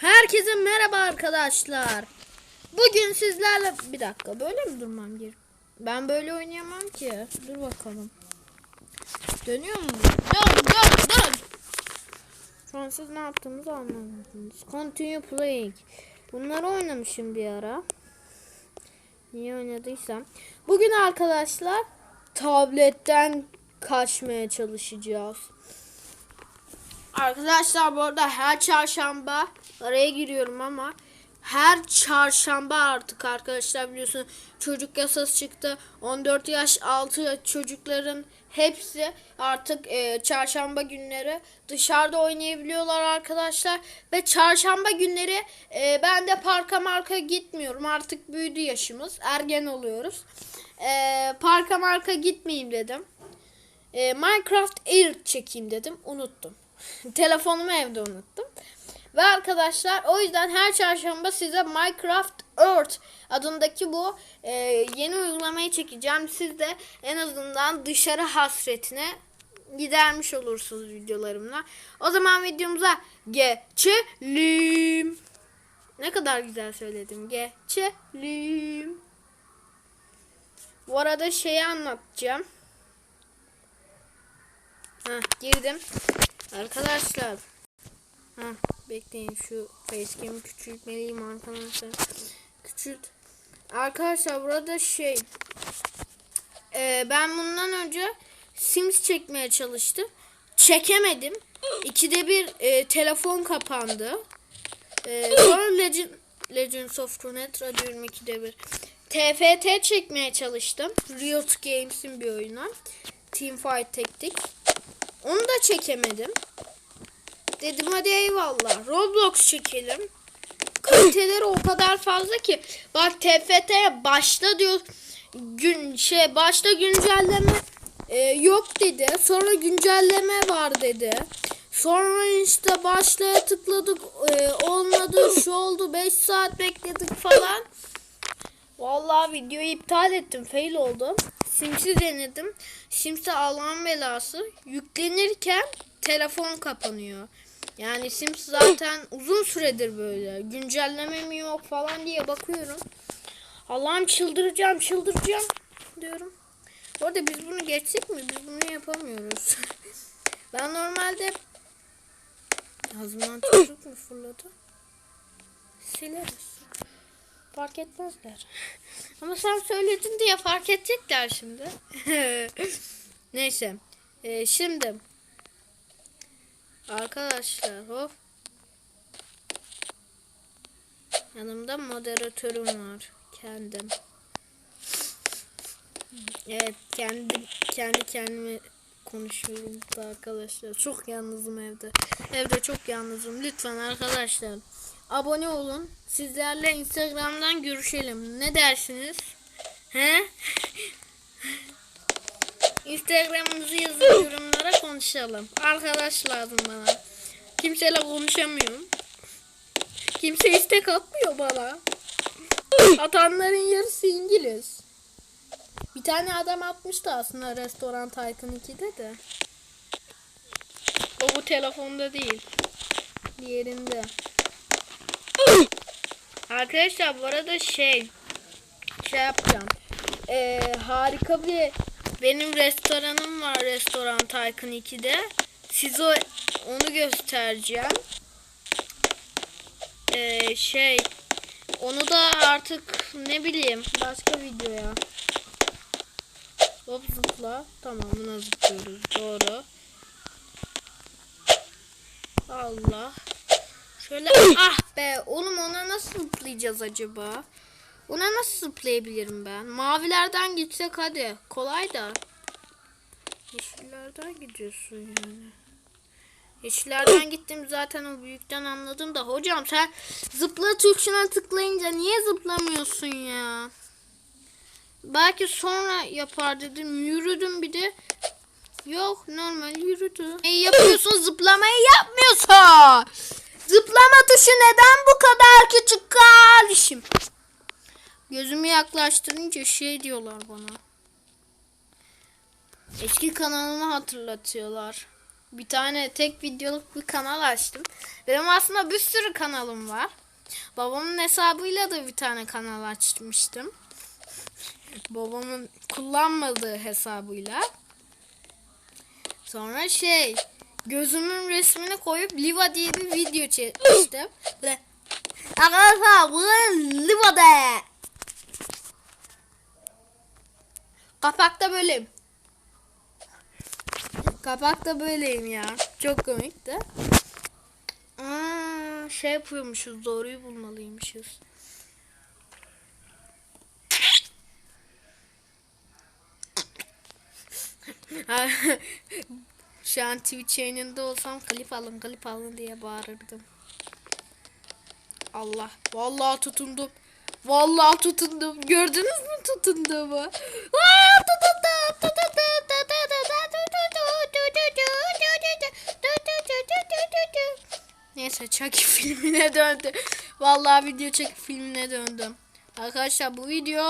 Herkese merhaba arkadaşlar. Bugün sizlerle bir dakika böyle mi durmam gerek? Ben böyle oynayamam ki. Dur bakalım. Dönüyor mu? Dön dön dön. Şu an siz ne yaptığımızı anlamadınız. Continue playing. Bunları oynamışım bir ara. Niye oynadıysam. Bugün arkadaşlar tabletten kaçmaya çalışacağız. Arkadaşlar bu arada her çarşamba araya giriyorum ama her çarşamba artık arkadaşlar biliyorsun çocuk yasası çıktı. 14 yaş altı çocukların hepsi artık e, çarşamba günleri dışarıda oynayabiliyorlar arkadaşlar. Ve çarşamba günleri e, ben de parka marka gitmiyorum. Artık büyüdü yaşımız. Ergen oluyoruz. E, parka marka gitmeyeyim dedim. E, Minecraft Air çekeyim dedim. Unuttum. Telefonumu evde unuttum. Ve arkadaşlar o yüzden her çarşamba size Minecraft Earth adındaki bu e, yeni uygulamayı çekeceğim. Siz de en azından dışarı hasretine gidermiş olursunuz videolarımla. O zaman videomuza geçelim. Ne kadar güzel söyledim. Geçelim. Bu arada şeyi anlatacağım. Heh, girdim. Arkadaşlar. Heh, bekleyin şu facecam'i küçültmeliyim arkadaşlar. Küçült. Arkadaşlar burada şey. e, ben bundan önce Sims çekmeye çalıştım. Çekemedim. İkide bir e, telefon kapandı. E, sonra Legend, Legends of Runeterra diyorum ikide bir. TFT çekmeye çalıştım. Riot Games'in bir oyunu. Teamfight Tactics. Onu da çekemedim. Dedim hadi eyvallah. Roblox çekelim. Kaliteleri o kadar fazla ki. Bak TFT'ye başla diyor. Gün şey başta güncelleme e, yok dedi. Sonra güncelleme var dedi. Sonra işte başlaya tıkladık. e, olmadı şu oldu. 5 saat bekledik falan. Vallahi videoyu iptal ettim. Fail oldu. Sims'i denedim. Sims'e Allah'ın belası. Yüklenirken telefon kapanıyor. Yani Sims zaten uzun süredir böyle. Güncelleme mi yok falan diye bakıyorum. Allah'ım çıldıracağım çıldıracağım diyorum. Bu arada biz bunu geçsek mi? Biz bunu yapamıyoruz. ben normalde ağzımdan çocuk mu fırladı? Sileriz. Fark etmezler. Ama sen söyledin diye fark edecekler şimdi. Neyse. Ee, şimdi. Arkadaşlar hop. Yanımda moderatörüm var. Kendim. Evet kendim kendi kendime konuşuyorum burada arkadaşlar. Çok yalnızım evde. Evde çok yalnızım. Lütfen arkadaşlar abone olun. Sizlerle Instagram'dan görüşelim. Ne dersiniz? He? Instagram'ımızı yazın yorumlara konuşalım. Arkadaş lazım bana. Kimseyle konuşamıyorum. Kimse istek atmıyor bana. Atanların yarısı İngiliz. Bir tane adam atmıştı aslında Restoran Tycoon 2'de de. O bu telefonda değil. Diğerinde. Arkadaşlar bu arada şey şey yapacağım. Ee, harika bir benim restoranım var Restoran Tycoon 2'de. Size onu göstereceğim. Ee, şey onu da artık ne bileyim başka videoya. Hop zıpla. Tamam buna zıplıyoruz. Doğru. Allah. Şöyle ah be oğlum ona nasıl zıplayacağız acaba? Ona nasıl zıplayabilirim ben? Mavilerden gitsek hadi. Kolay da. Yeşillerden gidiyorsun yani. Yeşillerden gittim zaten o büyükten anladım da. Hocam sen zıpla tuşuna tıklayınca niye zıplamıyorsun ya? Belki sonra yapar dedim. Yürüdüm bir de. Yok normal yürüdü. Ne yapıyorsun zıplamayı yapmıyorsun. Zıplama tuşu neden bu kadar küçük kardeşim? Gözümü yaklaştırınca şey diyorlar bana. Eski kanalımı hatırlatıyorlar. bir tane tek videoluk bir kanal açtım. Benim aslında bir sürü kanalım var. Babamın hesabıyla da bir tane kanal açmıştım. Babamın kullanmadığı hesabıyla. Sonra şey gözümün resmini koyup Liva diye bir video çekmiştim. Böyle Arkadaşlar bu Liva'da. Kapakta böyleyim. Kapakta böyleyim ya. Çok komikti. Aa, şey yapıyormuşuz. Doğruyu bulmalıymışız. Şu an Twitch yayınında olsam klip alın klip alın diye bağırırdım. Allah. Vallahi tutundum. Vallahi tutundum. Gördünüz mü tutunduğumu? Aa, tutundum. Neyse Chucky filmine döndü. Vallahi video çekip filmine döndüm. Arkadaşlar bu video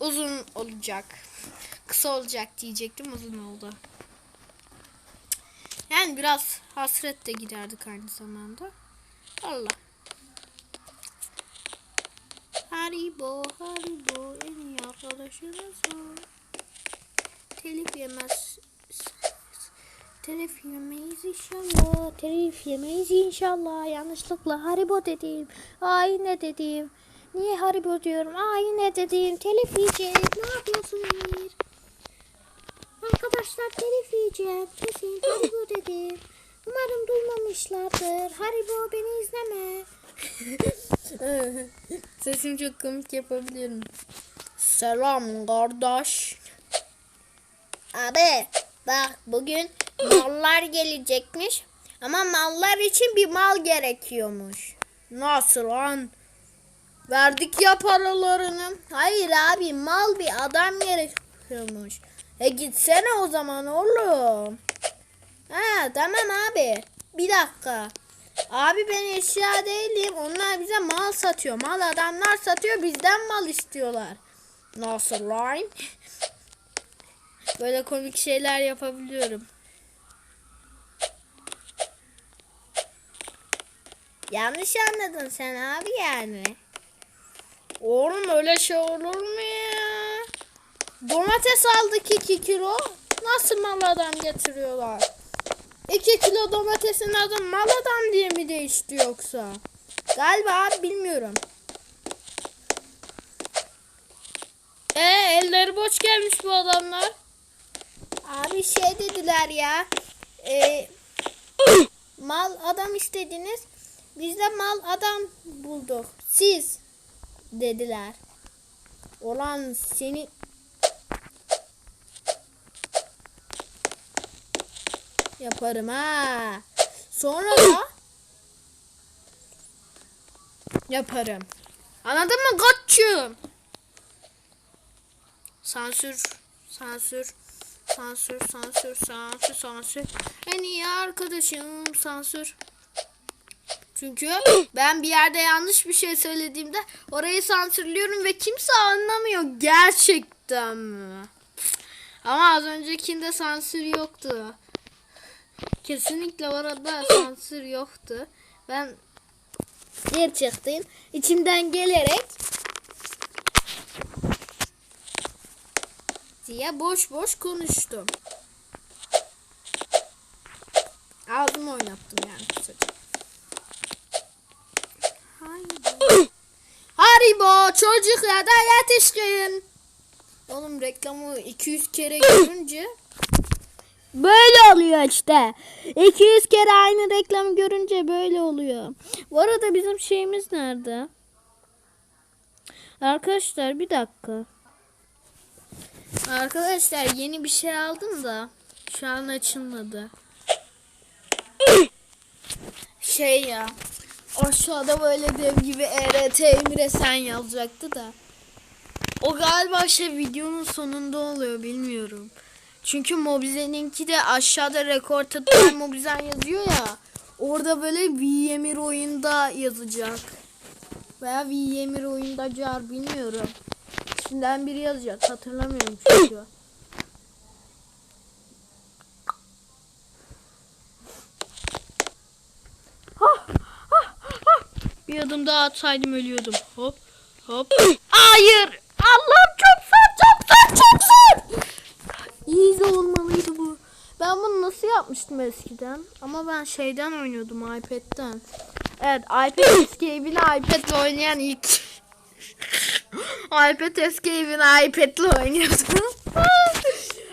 uzun olacak. Kısa olacak diyecektim uzun oldu. Yani biraz hasret de giderdik aynı zamanda. Allah. Haribo, Haribo en iyi arkadaşınız o. Telif yemez. Telif yemeyiz inşallah. Telif yemeyiz inşallah. Yanlışlıkla Haribo dedim. Ay ne dedim. Niye Haribo diyorum? Ay ne dedim. Telif yiyeceğiz. Ne yapıyorsun Emir? Arkadaşlar telif yiyeceğim. Kesin Haribo dedim. Umarım duymamışlardır. Haribo beni izleme. Sesim çok komik yapabiliyorum. Selam kardeş. Abi bak bugün mallar gelecekmiş. Ama mallar için bir mal gerekiyormuş. Nasıl lan? Verdik ya paralarını. Hayır abi mal bir adam gerekiyormuş. E gitsene o zaman oğlum. Ha tamam abi. Bir dakika. Abi ben eşya değilim. Onlar bize mal satıyor. Mal adamlar satıyor. Bizden mal istiyorlar. Nasıl lan? Böyle komik şeyler yapabiliyorum. Yanlış anladın sen abi yani. Oğlum öyle şey olur mu? Domates aldık 2 kilo. Nasıl mal adam getiriyorlar? 2 kilo domatesin adı mal adam diye mi değişti yoksa? Galiba abi bilmiyorum. E elleri boş gelmiş bu adamlar. Abi şey dediler ya. E, mal adam istediniz. Biz de mal adam bulduk. Siz dediler. Olan seni yaparım ha. Sonra da yaparım. Anladın mı koçum? Sansür, sansür, sansür, sansür, sansür, sansür. En iyi arkadaşım sansür. Çünkü ben bir yerde yanlış bir şey söylediğimde orayı sansürlüyorum ve kimse anlamıyor gerçekten mi? Ama az öncekinde sansür yoktu. Kesinlikle orada sansür yoktu. Ben gerçekten içimden gelerek diye boş boş konuştum. Ağzımı oynattım yani kısaca. Haribo. Haribo çocuk da yetişkin. Oğlum reklamı 200 kere görünce Böyle oluyor işte. 200 kere aynı reklam görünce böyle oluyor. Bu arada bizim şeyimiz nerede? Arkadaşlar bir dakika. Arkadaşlar yeni bir şey aldım da şu an açılmadı. şey ya aşağıda böyle dev gibi ERT Emre sen yazacaktı da. O galiba şey videonun sonunda oluyor bilmiyorum. Çünkü Mobize'ninki de aşağıda rekor tutan Mobizen yazıyor ya. Orada böyle VM'ir oyunda yazacak. Veya VM'ir oyunda car bilmiyorum. İçinden biri yazacak hatırlamıyorum çünkü. Ah, ah, ah. Bir adım daha atsaydım ölüyordum. Hop hop. Hayır. Allah'ım çok yapmıştım eskiden? Ama ben şeyden oynuyordum iPad'den. Evet iPad Escape'ini iPad'le oynayan ilk. iPad Escape'ini iPad'le oynuyordum.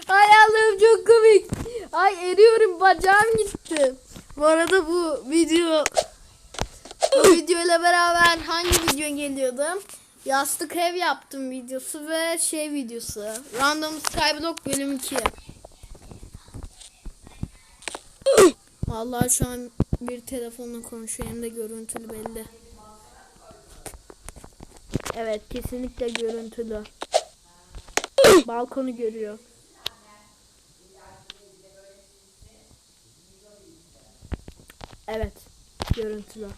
Ay Allah'ım çok komik. Ay eriyorum bacağım gitti. Bu arada bu video bu videoyla beraber hangi video geliyordu? Yastık ev yaptım videosu ve şey videosu. Random Skyblock bölüm 2. Vallahi şu an bir telefonla konuşuyor hem de görüntülü belli. Evet kesinlikle görüntülü. Balkonu görüyor. Evet görüntülü.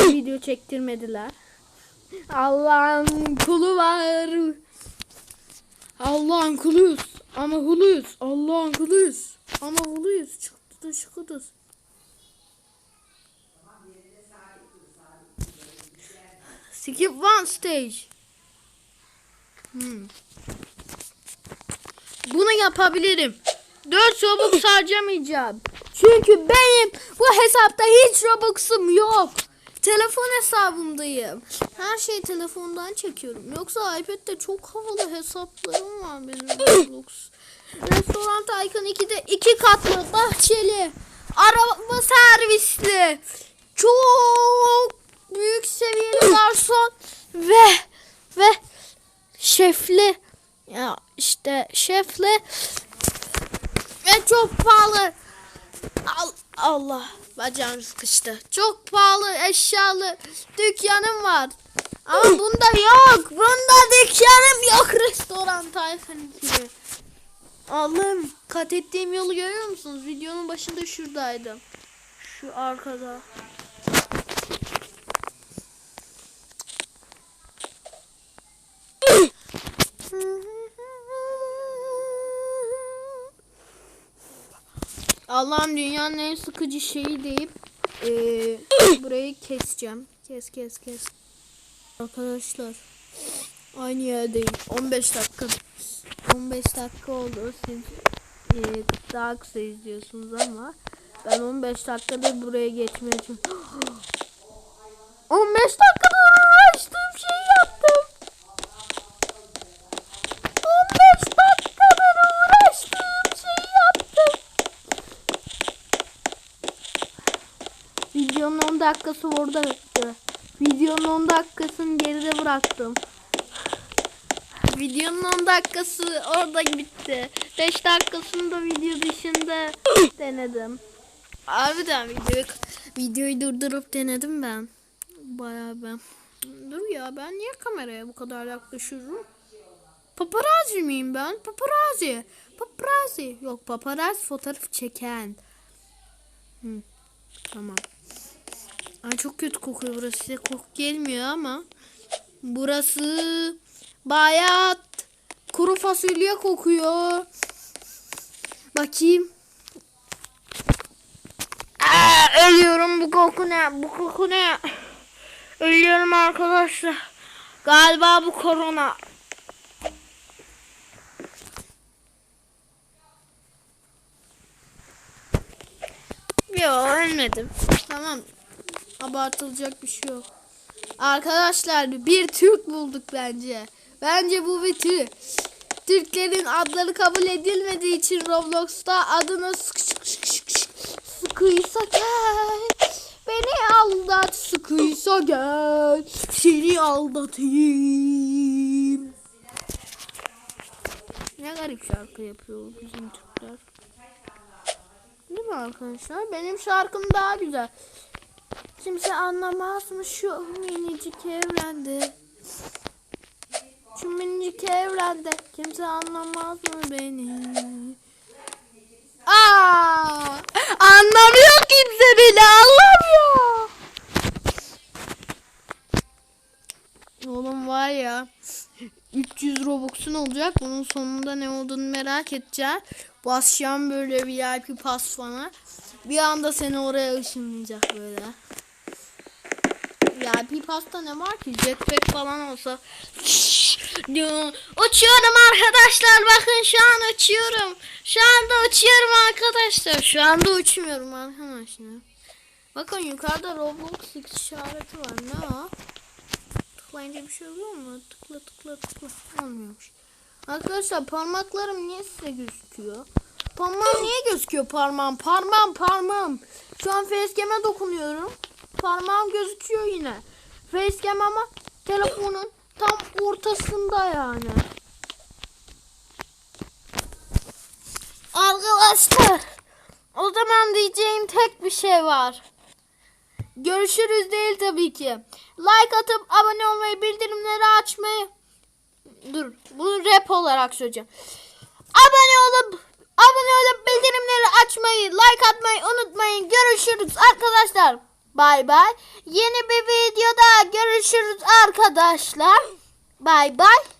Video çektirmediler. Allah'ın kulu var. Allah'ın kuluyuz. Ama huluyuz. Allah'ın kuluyuz. Ama huluyuz. Çıktı çıktı. Skip one stage. Hmm. Bunu yapabilirim. 4 Robux harcamayacağım. Çünkü benim bu hesapta hiç Robux'um yok. Telefon hesabımdayım. Her şeyi telefondan çekiyorum. Yoksa iPad'de çok havalı hesaplarım var benim Robux. Restoran Tycoon 2'de iki katlı bahçeli araba servisli çok büyük seviyeli garson ve ve şefli ya işte şefli ve çok pahalı Al, Allah bacağım sıkıştı. Çok pahalı eşyalı dükkanım var. Ama bunda yok. Bunda dükkanım yok. Restoran Tayfun gibi. Allah'ım kat ettiğim yolu görüyor musunuz? Videonun başında şuradaydım. Şu arkada. Allah'ım dünyanın en sıkıcı şeyi deyip eee, burayı keseceğim. Kes kes kes. Arkadaşlar aynı yerdeyim. 15 dakika. 15 dakika oldu. Siz eee, daha kısa izliyorsunuz ama ben 15 dakikada buraya geçmeye çalışıyorum. 15 dakikada uğraştığım şeyi yaptım. 15 dakikadır uğraştığım şeyi yaptım. Videonun 10 dakikası orada bitti. Videonun 10 dakikasını geride bıraktım. Videonun 10 dakikası orada bitti. 5 dakikasını da video dışında denedim. Harbiden videoyu, videoyu durdurup denedim ben. Bayağı ben. Dur ya ben niye kameraya bu kadar yaklaşıyorum? Paparazzi miyim ben? Paparazzi. Paparazzi. Yok paparazzi fotoğraf çeken. Hı. Tamam. Ay çok kötü kokuyor burası. Size koku gelmiyor ama. Burası bayat. Kuru fasulye kokuyor. Bakayım. Aa, ölüyorum bu koku ne? Bu koku ne? Ölüyorum arkadaşlar. Galiba bu korona. Yok ölmedim. Tamam. Abartılacak bir şey yok. Arkadaşlar bir Türk bulduk bence. Bence bu bir Türk. Türklerin adları kabul edilmediği için Roblox'ta adını sık sık sık sık sık sıkıysa gel. Beni aldat sıkıysa gel. Seni aldatayım. Ne garip şarkı yapıyor bizim Türkler. Değil mi arkadaşlar? Benim şarkım daha güzel. Kimse anlamaz mı şu minicik evrende? Şu minicik evrende kimse anlamaz mı beni? Aa! Anlamıyor kimse beni anlamıyor. Oğlum var ya 300 Robux'un olacak. Bunun sonunda ne olduğunu merak edeceğim. Basacağım böyle VIP pas falan. Bir anda seni oraya ışınlayacak böyle. Bir pasta ne var ki? Jetpack falan olsa. Uçuyorum arkadaşlar. Bakın şu an uçuyorum. Şu anda uçuyorum arkadaşlar. Şu anda uçmuyorum arkadaşlar. Bakın yukarıda Roblox işareti var. Ne o? Tıklayınca bir şey oluyor mu? Tıkla tıkla tıkla. Olmuyormuş. Arkadaşlar parmaklarım niye size gözüküyor? Parmağım niye gözüküyor parmağım? Parmağım parmağım. Şu an facecam'e dokunuyorum. Parmağım gözüküyor yine. Facecam ama telefonun tam ortasında yani. Arkadaşlar o zaman diyeceğim tek bir şey var. Görüşürüz değil tabii ki. Like atıp abone olmayı, bildirimleri açmayı. Dur, bunu rap olarak söyleyeceğim. Abone olup abone olup bildirimleri açmayı, like atmayı unutmayın. Görüşürüz arkadaşlar. Bay bay. Yeni bir videoda görüşürüz arkadaşlar. Bay bay.